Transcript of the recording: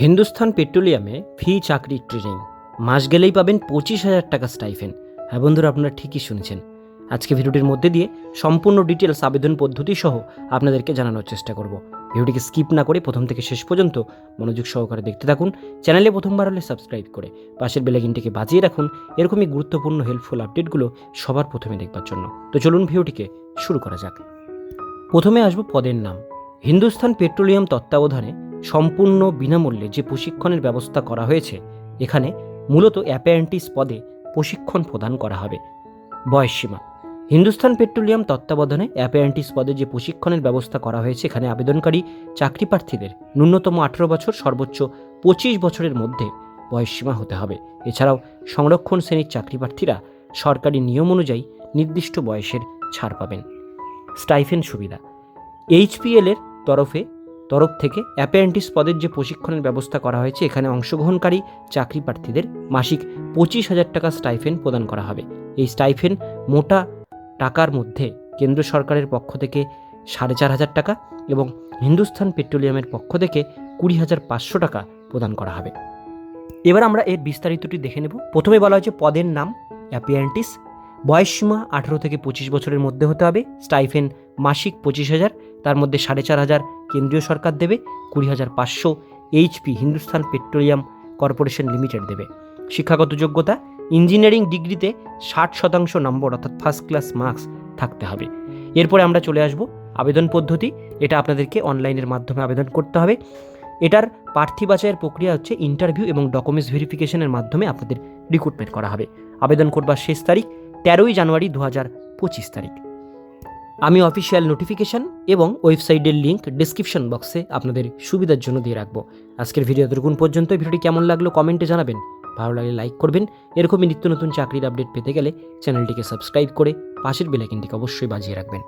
হিন্দুস্থান পেট্রোলিয়ামে ফি চাকরির ট্রেনিং। মাস গেলেই পাবেন পঁচিশ হাজার টাকা স্টাইফেন। হ্যাঁ বন্ধুরা, আপনারা ঠিকই শুনেছেন। আজকে ভিডিওটির মধ্যে দিয়ে সম্পূর্ণ ডিটেলস আবেদন পদ্ধতি সহ আপনাদেরকে জানানোর চেষ্টা করব। ভিডিওটিকে স্কিপ না করে প্রথম থেকে শেষ পর্যন্ত মনোযোগ সহকারে দেখতে থাকুন। চ্যানেলে প্রথমবার হলে সাবস্ক্রাইব করে পাশের বেলাইকিনটিকে বাজিয়ে রাখুন। এরকমই গুরুত্বপূর্ণ হেল্পফুল আপডেটগুলো সবার প্রথমে দেখবার জন্য। তো চলুন ভিডিওটিকে শুরু করা যাক। প্রথমে আসব পদের নাম। হিন্দুস্থান পেট্রোলিয়াম তত্ত্বাবধানে সম্পূর্ণ বিনামূল্যে যে প্রশিক্ষণের ব্যবস্থা করা হয়েছে, এখানে মূলত অ্যাপেন্টিস পদে প্রশিক্ষণ প্রদান করা হবে। বয়সসীমা হিন্দুস্তান পেট্রোলিয়াম তত্ত্বাবধানে অ্যাপেন্টিস পদে যে প্রশিক্ষণের ব্যবস্থা করা হয়েছে, এখানে আবেদনকারী চাকরি প্রার্থীদের ন্যূনতম আঠেরো বছর, সর্বোচ্চ পঁচিশ বছরের মধ্যে বয়সসীমা হতে হবে। এছাড়াও সংরক্ষণ শ্রেণির চাকরি প্রার্থীরা সরকারি নিয়ম অনুযায়ী নির্দিষ্ট বয়সের ছাড় পাবেন। স্টাইফেন সুবিধা। এইচপিএল এর তরফে তরফ থেকে অ্যাপেন্টিস পদের যে প্রশিক্ষণের ব্যবস্থা করা হয়েছে, এখানে অংশগ্রহণকারী চাকরি প্রার্থীদের মাসিক পঁচিশ হাজার টাকা স্টাইফেন প্রদান করা হবে। এই স্টাইফেন মোটা টাকার মধ্যে কেন্দ্র সরকারের পক্ষ থেকে সাড়ে চার হাজার টাকা এবং হিন্দুস্তান পেট্রোলিয়ামের পক্ষ থেকে কুড়ি হাজার পাঁচশো টাকা প্রদান করা হবে। এবার আমরা এর বিস্তারিতটি দেখে নেব। প্রথমে বলা হয়েছে পদের নাম অ্যাপিয়ান্টিস বয়সসীমা আঠেরো থেকে পঁচিশ বছরের মধ্যে হতে হবে, স্টাইফেন মাসিক পঁচিশ হাজার, তার মধ্যে সাড়ে চার হাজার কেন্দ্রীয় সরকার দেবে, কুড়ি হাজার পাঁচশো HP Hindustan petroleum corporation limited দেবে। শিক্ষাগত যোগ্যতা, ইঞ্জিনিয়ারিং ডিগ্রিতে ষাট শতাংশ নম্বর, অর্থাৎ ফার্স্ট ক্লাস মার্কস থাকতে হবে। এরপরে আমরা চলে আসব আবেদন পদ্ধতি, এটা আপনাদেরকে অনলাইনের মাধ্যমে আবেদন করতে হবে। এটার প্রার্থী বাছাইয়ের প্রক্রিয়া হচ্ছে ইন্টারভিউ এবং ডকুমেন্টস ভেরিফিকেশনের মাধ্যমে আপনাদের রিক্রুটমেন্ট করা হবে। আবেদন করবার শেষ তারিখ তেরোই জানুয়ারি দু হাজার পঁচিশ তারিখ। আমি অফিসিয়াল নোটিফিকেশান এবং ওয়েবসাইটের লিঙ্ক ডিসক্রিপশন বক্সে আপনাদের সুবিধার জন্য দিয়ে রাখব। আজকের ভিডিও এতটুকুন পর্যন্ত। ভিডিওটি কেমন লাগল কমেন্টে জানাবেন। ভালো লাগলে লাইক করবেন। এরকমই নিত্য নতুন চাকরির আপডেট পেতে গেলে চ্যানেলটিকে সাবস্ক্রাইব করে পাশের বেলাইকিনটিকে অবশ্যই বাজিয়ে রাখবেন।